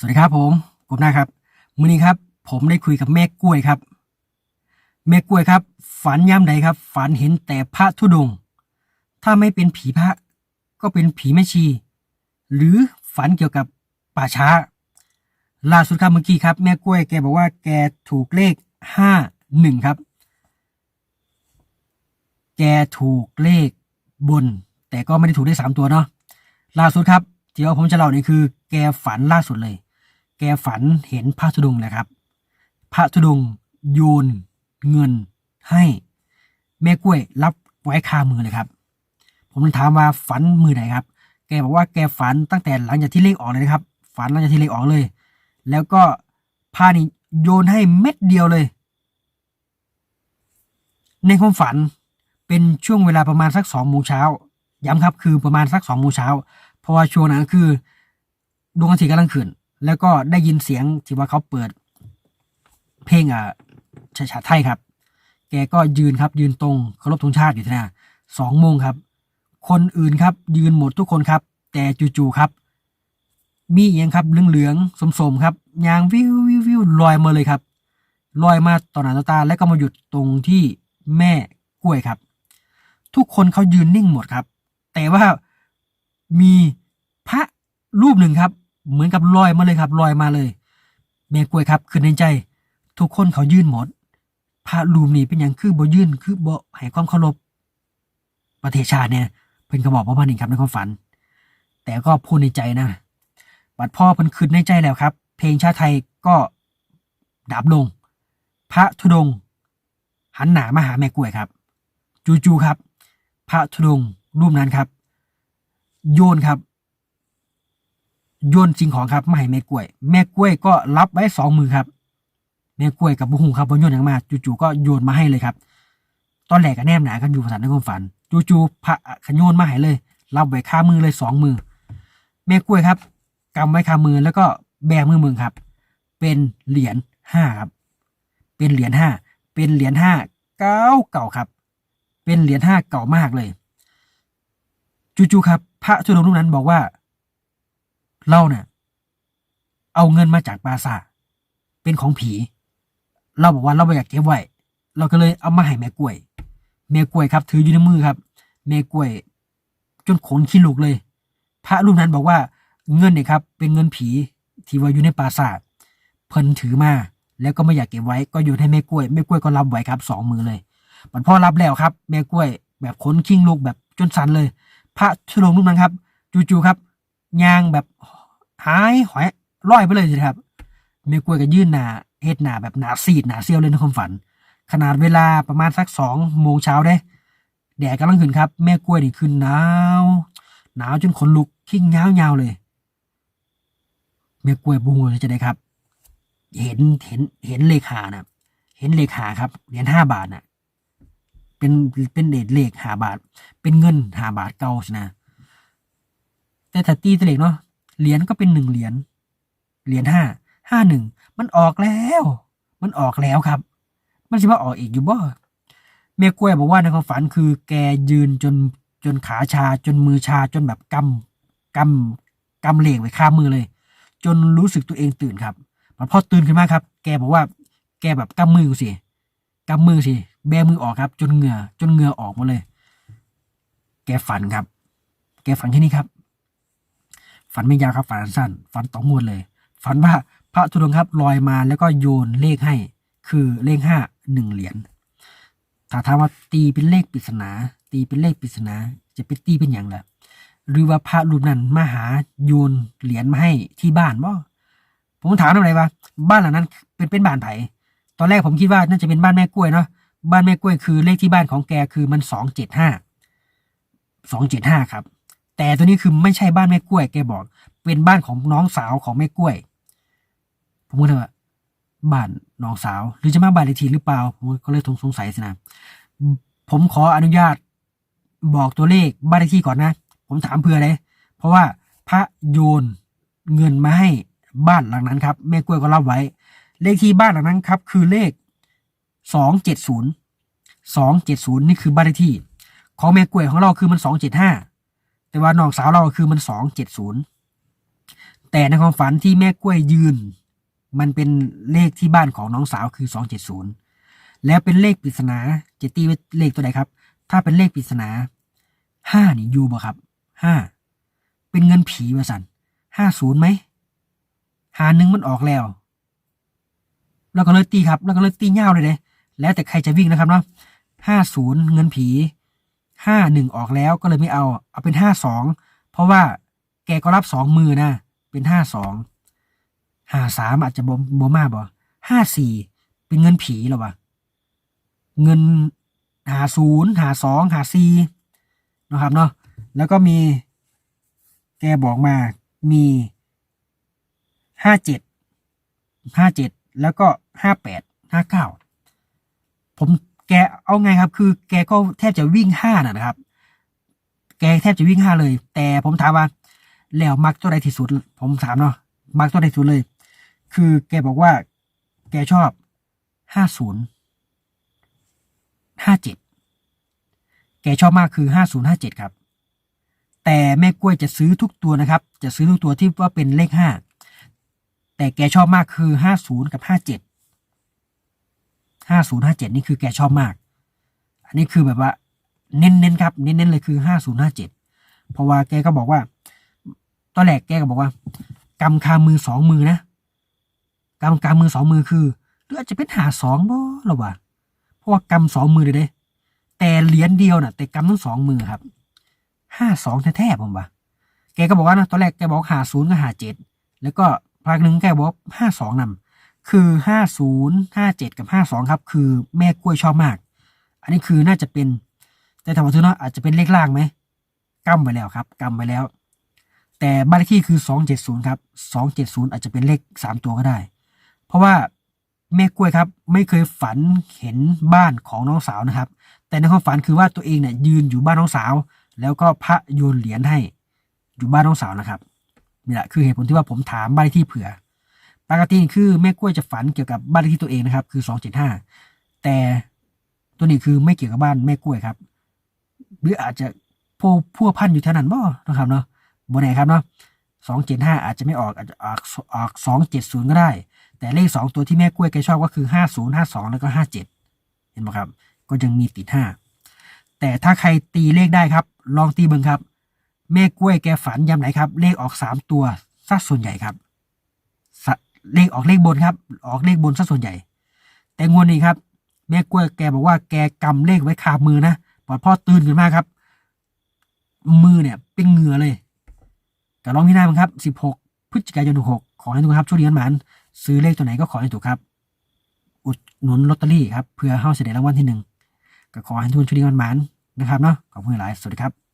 สวัสดีครับผมกบหน้าครับมื้อนี้ครับ ผมได้คุยกับแม่กล้วยครับ แม่กล้วยครับ ฝันยามใดครับ ฝันเห็นแต่พระธุดง ถ้าไม่เป็นผีพระ ก็เป็นผีแม่ชี หรือฝันเกี่ยวกับป่าช้า ล่าสุดครับเมื่อกี้ครับ แม่กล้วยแกบอกว่าแกถูกเลขห้าหนึ่งครับ แกถูกเลขบน แต่ก็ไม่ได้ถูกได้สามตัวเนาะล่าสุดครับที่ว่าผมจะเล่านี่คือ แกฝันล่าสุดเลย แกฝันเห็นพระธุดงค์แหละครับ พระธุดงค์โยนเงินให้แม่กล้วยรับไว้คามือเลยครับ ผมถามว่าฝันมือไหนครับ แกบอกว่าแกฝันตั้งแต่หลังจากที่เลขออกเลยนะครับ ฝันหลังจากที่เลขออกเลย แล้วก็ผ้านี่โยนให้เม็ดเดียวเลย ในความฝันเป็นช่วงเวลาประมาณสักสองโมงเช้าย้ำครับคือประมาณสักสองโมงเช้าเพราะว่าช่วงนั้นคือดวงอาทิตย์กำลังขึ้น แล้วก็ได้ยินเสียงที่ว่าเขาเปิด เพลงอะชาชาไทยครับ แกก็ยืนครับ ยืนตรงเคารพธงชาติอยู่ที่หน้าสองโมงครับ คนอื่นครับ ยืนหมดทุกคนครับ แต่จู่ๆครับ มีเอียงครับเหลืองๆสมๆครับยางวิววิววิวลอยมาเลยครับลอยมาต่อหน้าต่อตาแล้วก็มาหยุดตรงที่แม่กล้วยครับ ทุกคนเขายืนนิ่งหมดครับ แต่ว่ามีพระรูปหนึ่งครับ เหมือนกับลอยมาเลยครับลอยมาเลยแม่กล้วยครับคือในใจ ทุกคนเขายื่นหมดพระรูปนี้เป็นอย่างคือบ่ยื่นคือบ่ให้ความเคารพประเทศชาติเนี่ยเพิ่นก็บอกประมาณนี้ครับในความฝัน แต่ก็พูดในใจนะบัดพ่อเพิ่นคืนในใจแล้วครับ เพลงชาติไทยก็ดับลง พระธุดงค์หันหน้ามาหาแม่กล้วยครับ จู่ๆครับ พระธุดงค์รูปนั้นครับ โยนครับ โยนสิ่งของครับมาให้แม่กล้วย แม่กล้วยก็รับไว้สองมือครับ แม่กล้วยกับบุหุงครับบนโยนอย่างมาจู่ๆก็โยนมาให้เลยครับ ตอนแรกก็แนมหนากันอยู่ภาษาในความฝันจู่ๆพระขโยนมาให้เลย รับไว้คามือเลยสองมือ แม่กล้วยครับกำไว้คามือแล้วก็แบมือมึงครับ เป็นเหรียญห้าครับ เป็นเหรียญห้าเป็นเหรียญห้าเก้าเก่าครับ เป็นเหรียญห้าเก่ามากเลยจู่ๆครับ พระธุดงรูปนั้นบอกว่า เราเนี่ยเอาเงินมาจากปราสาทเป็นของผี เราบอกว่าเราไม่อยากเก็บไว้เราก็เลยเอามาให้แม่กล้วย แม่กล้วยครับ ถืออยู่ในมือครับ แม่กล้วย จนขนขี้ลุกเลย พระรูปนั้นบอกว่าเงินเนี่ยครับ เป็นเงินผีที่ว่าอยู่ในปราสาทเพิ่นถือมาแล้วก็ไม่อยากเก็บไว้ก็โยนให้แม่กล้วยแม่กล้วยก็รับไว้ครับสองมือเลยมันพ่อรับแล้วครับ แม่กล้วย แบบขนขิ้งลุกแบบจนสันเลย พระธุดงค์รูปนั้นครับ จู่ๆครับยางแบบ หายหอยลอยไปเลยสิครับแม่กล้วยก็ยื่นหนาเฮ็ดหนาแบบหนาซีดหนาเซียวเลยในความฝัน ขนาดเวลาประมาณสักสองโมงเช้าได้ แดดกำลังขึ้นครับ แม่กล้วยนี่ขึ้นหนาวหนาวจนขนลุกขิ้งยาวๆเลยแม่กล้วยบุงเลยจะได้ครับ เห็นเห็นเห็นเลขหานะเห็นเลขหาครับเหรียญห้าบาทน่ะเป็นเป็นเดทเลขหาบาท เป็นเงินหาบาทเก่าสินะแต่ถ้าตีตัวเลขเนาะ เหรียญก็เป็นหนึ่งเหรียญเหรียญห้าห้าหนึ่งมันออกแล้ว มันออกแล้วครับ มันจะมาออกอีกอยู่บ่แม่กล้วยบอกว่าในความฝันคือแกยืนจนจนขาชาจนมือชาจนแบบกำกำกำเหล็กไว้ข้ามมือเลย จนรู้สึกตัวเองตื่นครับพอตื่นขึ้นมาครับ แกบอกว่า แกแบบกำมือสิกำมือสิแบมือออกครับ จนเหงื่อจนเหงื่อออกหมดเลย แกฝันครับ แกฝันแค่นี้ครับ ฝันไม่ยาวครับฝันสั้น ฝันต่องวดเลย ฝันว่าพระธุดงค์ครับลอยมาแล้วก็โยนเลขให้ คือเลขห้าหนึ่งเหรียญถ้าถามว่าตีเป็นเลขปริศนา ตีเป็นเลขปริศนา จะเป็นตีเป็นอย่างไรหรือว่าพระรูปนั้นมาหาโยนเหรียญมาให้ที่บ้านบ่ผมถามอะไรว่าบ้านหลังนั้นเป็นเป็นบ้านไผ่ตอนแรกผมคิดว่าน่าจะเป็นบ้านแม่กล้วยเนาะบ้านแม่กล้วยคือเลขที่บ้านของแกคือมันสองเจ็ดห้าสองเจ็ดห้าครับ แต่ตัวนี้คือไม่ใช่บ้านแม่กล้วยแกบอก เป็นบ้านของน้องสาวของแม่กล้วย ผมก็เลยว่าบ้านน้องสาว หรือจะมาบ้านเลขที่หรือเปล่าผมก็เลยสงสัยสินะผมขออนุญาตบอกตัวเลขบ้านเลขที่ก่อนนะ ผมถามเพื่อเลย เพราะว่าพระโยนเงินมาให้บ้านหลังนั้นครับ แม่กล้วยก็รับไว้ เลขที่บ้านหลังนั้นครับ คือเลขสองเจ็ดศูนย์สองเจ็ดศูนย์นี่คือบ้านเลขที่ ของแม่กล้วยของเราคือมันสองเจ็ดห้า แต่ว่าน้องสาวเราคือมันสองเจ็ดศูนย์แต่ในความฝันที่แม่กล้วยยืน มันเป็นเลขที่บ้านของน้องสาวคือสองเจ็ดศูนย์แล้วเป็นเลขปริศนาเจตีเป็นเลขตัวใดครับ ถ้าเป็นเลขปริศนาห้านี่ยูบ่ครับห้าเป็นเงินผีวะสันห้าศูนย์ไหมหาหนึ่งมันออกแล้ว แล้วก็เลยตีครับ แล้วก็เลยตีเง่าเลยเด้แล้วแต่ใครจะวิ่งนะครับเนาะห้าศูนย์เงินผี ห้าหนึ่งออกแล้วก็เลยไม่เอา เอาเป็นห้าสองเพราะว่าแกก็รับสองมือนะ เป็นห้าสองห้าสามอาจจะบ่บ่มาบ่ห้าสี่เป็นเงินผีหรอวะเงินหาศูนย์หาสองหาสี่นะครับเนาะแล้วก็มี แกบอกมามีห้าเจ็ดห้าเจ็ดแล้วก็ห้าแปดห้าเก้าผม แกเอาไงครับ คือ แกก็แทบจะวิ่งห้านะนะครับ แกแทบจะวิ่งห้าเลย แต่ผมถามว่า แล้วมักตัวใดที่สุด ผมถามเนาะมักตัวใดที่สุดเลย คือแกบอกว่า แกชอบห้าศูนย์ห้าเจ็ดแกชอบมากคือห้าศูนย์ห้าเจ็ดครับ แต่แม่กล้วยจะซื้อทุกตัวนะครับ จะซื้อทุกตัวที่ว่าเป็นเลขห้าแต่แกชอบมากคือห้าศูนย์กับห้าเจ็ด ห้าศูนย์ห้าเจ็ดนี่คือแกชอบมาก อันนี้คือแบบว่า เน้นๆครับ เน้นๆเลยคือห้าศูนย์ห้าเจ็ดเพราะว่าแกก็บอกว่า ตอนแรกแกก็บอกว่ากำคามือสองมือนะกำกำมือสองมือคือหรืออาจจะเป็นหาสองบ่หรอวะเพราะว่ากำสองมือเลยเด้แต่เหรียญเดียวน่ะ แต่กำทั้งสองมือครับห้าสองแท้ๆผมว่าแกก็บอกว่านะตอนแรกแกบอกหาศูนย์กับหาเจ็ดแล้วก็ภาคหนึ่งแกบอกห้าสองนำ คือห้าศูนย์ห้าเจ็ดกับห้าสองครับ คือแม่กล้วยชอบมาก อันนี้คือน่าจะเป็น แต่ถามว่าทุกเนาะอาจจะเป็นเลขล่างไหมกำไว้แล้วครับกำไว้แล้ว แต่บ้านเลขที่คือสองเจ็ดศูนย์ครับสองเจ็ดศูนย์อาจจะเป็นเลขสามตัวก็ได้ เพราะว่าแม่กล้วยครับไม่เคยฝันเห็นบ้านของน้องสาวนะครับ แต่ในความฝันคือว่าตัวเองเนี่ยยืนอยู่บ้านน้องสาว แล้วก็พระโยนเหรียญให้อยู่บ้านน้องสาวนะครับนี่แหละคือเหตุผลที่ว่าผมถามบ้านเลขที่เผื่อ ปกติคือแม่กล้วยจะฝันเกี่ยวกับบ้านเลขที่ตัวเองนะครับ คือสองเจ็ดห้าแต่ตัวนี้คือไม่เกี่ยวกับบ้านแม่กล้วยครับ หรืออาจจะพวพัวพันอยู่เท่านั้นบ่นะครับเนาะบนไหนครับเนาะสองเจ็ดห้าอาจจะไม่ออกอาจจะออกออกสองเจ็ดศูนย์ก็ได้ แต่เลขสองตัวที่แม่กล้วยแกชอบก็คือห้าศูนย์ห้าสองแล้วก็ห้าเจ็ดเห็นไหมครับ ก็ยังมีติดห้าแต่ถ้าใครตีเลขได้ครับ ลองตีเบิ่งครับ แม่กล้วยแกฝันยามไหนครับ เลขออกสามตัวซะส่วนใหญ่ครับ เลขออกเลขบนครับ ออกเลขบนซะส่วนใหญ่ แต่งวดนี้ครับ แม่กล้วยแกบอกว่าแกกำเลขไว้คามือนะพอพ่อตื่นขึ้นมาครับ มือเนี่ย เป็นเหงื่อเลยก็ลองพิจารณาบ้างครับ 16 พฤศจิกายน66ขอให้ทุกคนครับโชคดีกันหมานซื้อเลขตัวไหนก็ขอให้ถูกครับ อุดหนุนลอตเตอรี่ครับเพื่อเข้าเสด็จรางวัลที่หนึ่งก็ขอให้ทุกคนโชคดีกันหมานนะครับเนาะขอบคุณหลาย สวัสดีครับ